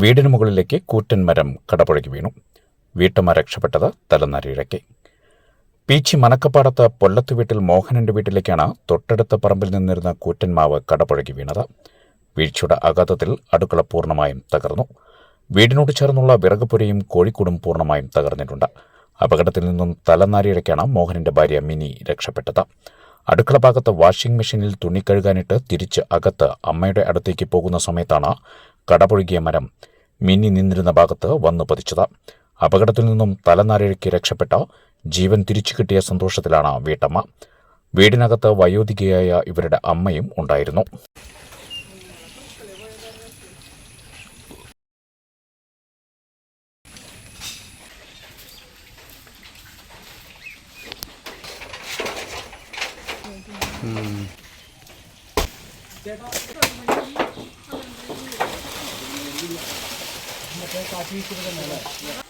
വീടിന് മുകളിലേക്ക് കൂറ്റൻ മരം കടപുഴകി വീണു. വീട്ടമ്മ രക്ഷപ്പെട്ടത് തലനാരിഴയ്ക്ക് പീച്ചി മനക്കപ്പാടത്ത് പൊല്ലത്ത് വീട്ടിൽ മോഹനന്റെ വീട്ടിലേക്കാണ് തൊട്ടടുത്ത പറമ്പിൽ നിന്നിരുന്ന കൂറ്റൻമാവ് കടപുഴകി വീണത്. വീഴ്ചയുടെ ആഘാതത്തിൽ അടുക്കള പൂർണമായും തകർന്നു. വീടിനോട് ചേർന്നുള്ള വിറകുപുരയും കോഴിക്കൂടും പൂർണമായും തകർന്നിട്ടുണ്ട്. അപകടത്തിൽ നിന്നും തലനാരിഴയ്ക്കാണ് മോഹനന്റെ ഭാര്യ മിനി രക്ഷപ്പെട്ടത്. അടുക്കള ഭാഗത്ത് വാഷിംഗ് മെഷീനിൽ തുണി കഴുകാനിട്ട് തിരിച്ച് അകത്ത് അമ്മയുടെ അടുത്തേക്ക് പോകുന്ന സമയത്താണ് കടപുഴകിയ മരം മിന്നി നിന്നിരുന്ന ഭാഗത്ത് വന്നു പതിച്ചത്. അപകടത്തിൽ നിന്നും തലനാരിഴയ്ക്ക് രക്ഷപ്പെട്ട ജീവൻ തിരിച്ചു കിട്ടിയ സന്തോഷത്തിലാണ് വീട്ടമ്മ. വീടിനകത്ത് വയോധികയായ ഇവരുടെ അമ്മയും ഉണ്ടായിരുന്നു. ചേട്ടാ 这น鸡是不是没了